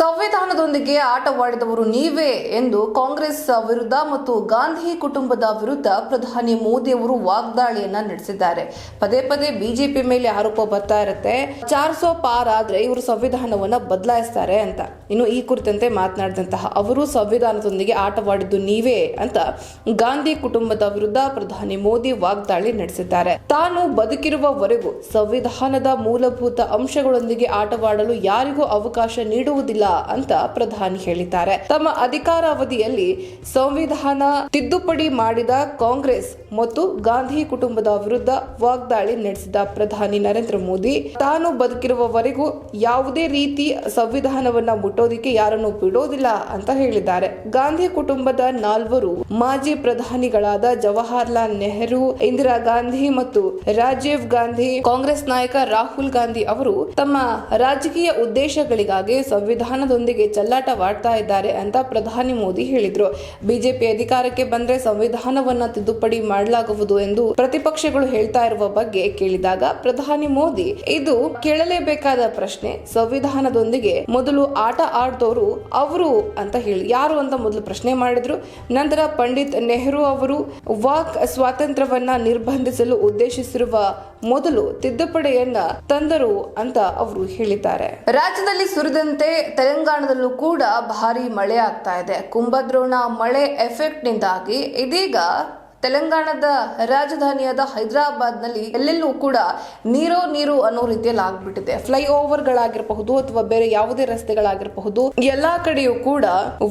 ಸಂವಿಧಾನದೊಂದಿಗೆ ಆಟವಾಡಿದವರು ನೀವೇ ಎಂದು ಕಾಂಗ್ರೆಸ್ ವಿರುದ್ಧ ಮತ್ತು ಗಾಂಧಿ ಕುಟುಂಬದ ವಿರುದ್ಧ ಪ್ರಧಾನಿ ಮೋದಿ ಅವರು ವಾಗ್ದಾಳಿಯನ್ನ ನಡೆಸಿದ್ದಾರೆ. ಪದೇ ಪದೇ ಬಿಜೆಪಿ ಮೇಲೆ ಆರೋಪ ಬರ್ತಾ ಇರುತ್ತೆ. ಚಾರ್ ಸೋ ಪಾರ್ ಆದ್ರೆ ಇವರು ಸಂವಿಧಾನವನ್ನ ಬದಲಾಯಿಸ್ತಾರೆ ಅಂತ. ಇನ್ನು ಈ ಕುರಿತಂತೆ ಮಾತನಾಡಿದಂತಹ ಅವರು ಸಂವಿಧಾನದೊಂದಿಗೆ ಆಟವಾಡಿದ್ದು ನೀವೇ ಅಂತ ಗಾಂಧಿ ಕುಟುಂಬದ ವಿರುದ್ಧ ಪ್ರಧಾನಿ ಮೋದಿ ವಾಗ್ದಾಳಿ ನಡೆಸಿದ್ದಾರೆ. ತಾನು ಬದುಕಿರುವವರೆಗೂ ಸಂವಿಧಾನದ ಮೂಲಭೂತ ಅಂಶಗಳೊಂದಿಗೆ ಆಟವಾಡಲು ಯಾರಿಗೂ ಅವಕಾಶ ನೀಡುವುದಿಲ್ಲ ಅಂತ ಪ್ರಧಾನಿ ಹೇಳಿದ್ದಾರೆ. ತಮ್ಮ ಅಧಿಕಾರಾವಧಿಯಲ್ಲಿ ಸಂವಿಧಾನ ತಿದ್ದುಪಡಿ ಮಾಡಿದ ಕಾಂಗ್ರೆಸ್ ಮತ್ತು ಗಾಂಧಿ ಕುಟುಂಬದ ವಿರುದ್ಧ ವಾಗ್ದಾಳಿ ನಡೆಸಿದ ಪ್ರಧಾನಿ ನರೇಂದ್ರ ಮೋದಿ, ತಾನು ಬದುಕಿರುವವರೆಗೂ ಯಾವುದೇ ರೀತಿ ಸಂವಿಧಾನವನ್ನ ಮುಟ್ಟೋದಿಕ್ಕೆ ಯಾರನ್ನು ಬಿಡೋದಿಲ್ಲ ಅಂತ ಹೇಳಿದ್ದಾರೆ. ಗಾಂಧಿ ಕುಟುಂಬದ ನಾಲ್ವರು ಮಾಜಿ ಪ್ರಧಾನಿಗಳಾದ ಜವಾಹರ್ಲಾಲ್ ನೆಹರು, ಇಂದಿರಾ ಗಾಂಧಿ ಮತ್ತು ರಾಜೀವ್ ಗಾಂಧಿ, ಕಾಂಗ್ರೆಸ್ ನಾಯಕ ರಾಹುಲ್ ಗಾಂಧಿ ಅವರು ತಮ್ಮ ರಾಜಕೀಯ ಉದ್ದೇಶಗಳಿಗಾಗಿ ಸಂವಿಧಾನದೊಂದಿಗೆ ಚೆಲ್ಲಾಟವಾಡ್ತಾ ಇದ್ದಾರೆ ಅಂತ ಪ್ರಧಾನಿ ಮೋದಿ ಹೇಳಿದ್ರು. ಬಿಜೆಪಿ ಅಧಿಕಾರಕ್ಕೆ ಬಂದ್ರೆ ಸಂವಿಧಾನವನ್ನ ತಿದ್ದುಪಡಿ ಮಾಡಲಾಗುವುದು ಎಂದು ಪ್ರತಿಪಕ್ಷಗಳು ಹೇಳ್ತಾ ಇರುವ ಬಗ್ಗೆ ಕೇಳಿದಾಗ ಪ್ರಧಾನಿ ಮೋದಿ, ಇದು ಕೇಳಲೇಬೇಕಾದ ಪ್ರಶ್ನೆ. ಸಂವಿಧಾನದೊಂದಿಗೆ ಮೊದಲು ಆಟ ಆಡ್ದವರು ಅವರು ಅಂತ ಹೇಳಿ. ಯಾರು ಅಂತ ಮೊದಲು ಪ್ರಶ್ನೆ ಮಾಡಿದ್ರು. ನಂತರ ಪಂಡಿತ್ ನೆಹರು ಅವರು ವಾಕ್ ಸ್ವಾತಂತ್ರ್ಯವನ್ನ ನಿರ್ಬಂಧಿಸಲು ಉದ್ದೇಶಿಸಿರುವ ಮೊದಲು ತಿದ್ದುಪಡಿಯನ್ನ ತಂದರು ಅಂತ ಅವರು ಹೇಳಿದ್ದಾರೆ. ರಾಜ್ಯದಲ್ಲಿ ಸುರಿದಂತೆ ತೆಲಂಗಾಣದಲ್ಲೂ ಕೂಡ ಭಾರಿ ಮಳೆ ಆಗ್ತಾ ಇದೆ. ಕುಂಭದ್ರೋಣ ಮಳೆ ಎಫೆಕ್ಟ್ನಿಂದಾಗಿ ಇದೀಗ ತೆಲಂಗಾಣದ ರಾಜಧಾನಿಯಾದ ಹೈದರಾಬಾದ್ನಲ್ಲಿ ಎಲ್ಲೆಲ್ಲೂ ಕೂಡ ನೀರೋ ನೀರು ಅನ್ನೋ ರೀತಿಯಲ್ಲಿ ಆಗ್ಬಿಟ್ಟಿದೆ. ಫ್ಲೈ ಓವರ್ಗಳಾಗಿರಬಹುದು ಅಥವಾ ಬೇರೆ ಯಾವುದೇ ರಸ್ತೆಗಳಾಗಿರಬಹುದು ಎಲ್ಲಾ ಕಡೆಯೂ ಕೂಡ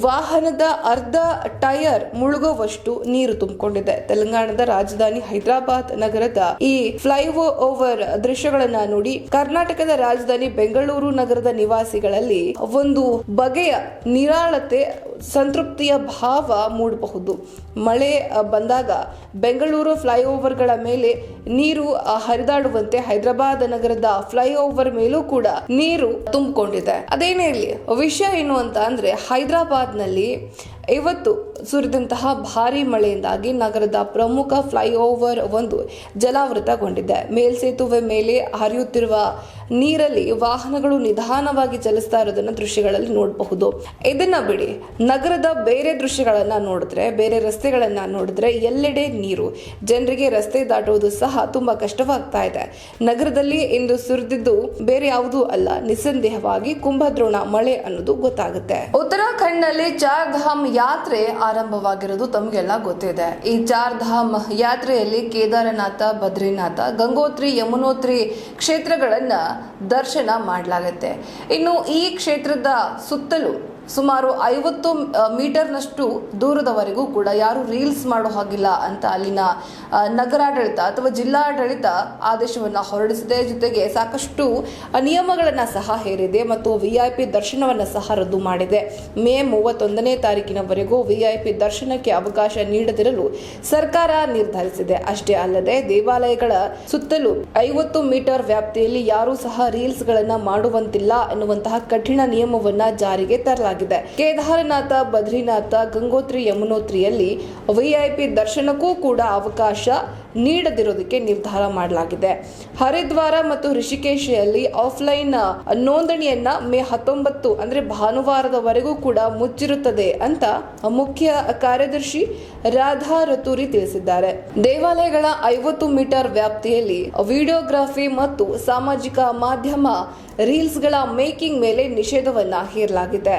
ವಾಹನದ ಅರ್ಧ ಟೈರ್ ಮುಳುಗುವಷ್ಟು ನೀರು ತುಂಬಿಕೊಂಡಿದೆ. ತೆಲಂಗಾಣದ ರಾಜಧಾನಿ ಹೈದರಾಬಾದ್ ನಗರದ ಈ ಫ್ಲೈ ಓವರ್ ದೃಶ್ಯಗಳನ್ನ ನೋಡಿ ಕರ್ನಾಟಕದ ರಾಜಧಾನಿ ಬೆಂಗಳೂರು ನಗರದ ನಿವಾಸಿಗಳಲ್ಲಿ ಒಂದು ಬಗೆಯ ನಿರಾಳತೆ ಸಂತೃಪ್ತಿಯ ಭಾವ ಮೂಡಬಹುದು. ಮಳೆ ಬಂದಾಗ ಬೆಂಗಳೂರು ಫ್ಲೈಓವರ್ಗಳ ಮೇಲೆ ನೀರು ಹರಿದಾಡುವಂತೆ ಹೈದರಾಬಾದ್ ನಗರದ ಫ್ಲೈಓವರ್ ಮೇಲೂ ಕೂಡ ನೀರು ತುಂಬಿಕೊಂಡಿದೆ. ಅದೇನೇ ಇರಲಿ, ವಿಷಯ ಏನು ಅಂತ ಅಂದ್ರೆ ಹೈದರಾಬಾದ್ನಲ್ಲಿ ಇವತ್ತು ಸುರಿದಂತಹ ಭಾರಿ ಮಳೆಯಿಂದಾಗಿ ನಗರದ ಪ್ರಮುಖ ಫ್ಲೈಓವರ್ ಒಂದು ಜಲಾವೃತಗೊಂಡಿದೆ. ಮೇಲ್ಸೇತುವೆ ಮೇಲೆ ಹರಿಯುತ್ತಿರುವ ನೀರಲ್ಲಿ ವಾಹನಗಳು ನಿಧಾನವಾಗಿ ಚಲಿಸ್ತಾ ಇರೋದನ್ನ ದೃಶ್ಯಗಳಲ್ಲಿ ನೋಡಬಹುದು. ಇದನ್ನ ಬಿಡಿ, ನಗರದ ಬೇರೆ ದೃಶ್ಯಗಳನ್ನ ನೋಡಿದ್ರೆ, ಬೇರೆ ರಸ್ತೆಗಳನ್ನ ನೋಡಿದ್ರೆ ಎಲ್ಲೆಡೆ ನೀರು. ಜನರಿಗೆ ರಸ್ತೆ ದಾಟುವುದು ಸಹ ತುಂಬಾ ಕಷ್ಟವಾಗ್ತಾ ಇದೆ. ನಗರದಲ್ಲಿ ಇಂದು ಸುರಿದಿದ್ದು ಬೇರೆ ಯಾವುದೂ ಅಲ್ಲ. ನಿಸ್ಸಂದೇಹವಾಗಿ ಕುಂಭದ್ರೋಣ ಮಳೆ ಅನ್ನೋದು ಗೊತ್ತಾಗುತ್ತೆ. ಉತ್ತರಾಖಂಡ್ನಲ್ಲಿ ಚಾರ್ ಧಾಮ್ ಯಾತ್ರೆ ಆರಂಭವಾಗಿರೋದು ತಮಗೆಲ್ಲ ಗೊತ್ತಿದೆ. ಈ ಚಾರ್ ಧಾಮ್ ಯಾತ್ರೆಯಲ್ಲಿ ಕೇದಾರನಾಥ, ಬದ್ರಿನಾಥ, ಗಂಗೋತ್ರಿ, ಯಮುನೋತ್ರಿ ಕ್ಷೇತ್ರಗಳನ್ನು ದರ್ಶನ ಮಾಡಲಾಗುತ್ತೆ. ಇನ್ನು ಈ ಕ್ಷೇತ್ರದ ಸುತ್ತಲೂ ಸುಮಾರು ಐವತ್ತು ಮೀಟರ್ನಷ್ಟು ದೂರದವರೆಗೂ ಕೂಡ ಯಾರು ರೀಲ್ಸ್ ಮಾಡೋ ಹಾಗಿಲ್ಲ ಅಂತ ಅಲ್ಲಿನ ನಗರಾಡಳಿತ ಅಥವಾ ಜಿಲ್ಲಾಡಳಿತ ಆದೇಶವನ್ನು ಹೊರಡಿಸಿದೆ. ಜೊತೆಗೆ ಸಾಕಷ್ಟು ನಿಯಮಗಳನ್ನು ಸಹ ಹೇರಿದೆ ಮತ್ತು ವಿ ಐ ಪಿ ದರ್ಶನವನ್ನು ಸಹ ರದ್ದು ಮಾಡಿದೆ. ಮೇ ಮೂವತ್ತೊಂದನೇ ತಾರೀಕಿನವರೆಗೂ ವಿ ವಿಐಪಿ ದರ್ಶನಕ್ಕೆ ಅವಕಾಶ ನೀಡದಿರಲು ಸರ್ಕಾರ ನಿರ್ಧರಿಸಿದೆ. ಅಷ್ಟೇ ಅಲ್ಲದೆ ದೇವಾಲಯಗಳ ಸುತ್ತಲೂ ಐವತ್ತು ಮೀಟರ್ ವ್ಯಾಪ್ತಿಯಲ್ಲಿ ಯಾರೂ ಸಹ ರೀಲ್ಸ್ಗಳನ್ನು ಮಾಡುವಂತಿಲ್ಲ ಎನ್ನುವಂತಹ ಕಠಿಣ ನಿಯಮವನ್ನ ಜಾರಿಗೆ ತರಲಾಗಿದೆ. ಕೇದಾರನಾಥ, ಬದ್ರಿನಾಥ, ಗಂಗೋತ್ರಿ, ಯಮುನೋತ್ರಿಯಲ್ಲಿ ವಿಐಪಿ ದರ್ಶನಕ್ಕೂ ಕೂಡ ಅವಕಾಶ ನೀಡದಿರೋದಕ್ಕೆ ನಿರ್ಧಾರ ಮಾಡಲಾಗಿದೆ. ಹರಿದ್ವಾರ ಮತ್ತು ಋಷಿಕೇಶಿಯಲ್ಲಿ ಆಫ್ಲೈನ್ ನೋಂದಣಿಯನ್ನ ಮೇ ಹತ್ತೊಂಬತ್ತು ಅಂದ್ರೆ ಭಾನುವಾರದವರೆಗೂ ಕೂಡ ಮುಚ್ಚಿರುತ್ತದೆ ಅಂತ ಮುಖ್ಯ ಕಾರ್ಯದರ್ಶಿ ರಾಧಾ ರತೂರಿ ತಿಳಿಸಿದ್ದಾರೆ. ದೇವಾಲಯಗಳ ಐವತ್ತು ಮೀಟರ್ ವ್ಯಾಪ್ತಿಯಲ್ಲಿ ವಿಡಿಯೋಗ್ರಾಫಿ ಮತ್ತು ಸಾಮಾಜಿಕ ಮಾಧ್ಯಮ ರೀಲ್ಸ್ಗಳ ಮೇಕಿಂಗ್ ಮೇಲೆ ನಿಷೇಧವನ್ನ ಹೇರಲಾಗಿದೆ.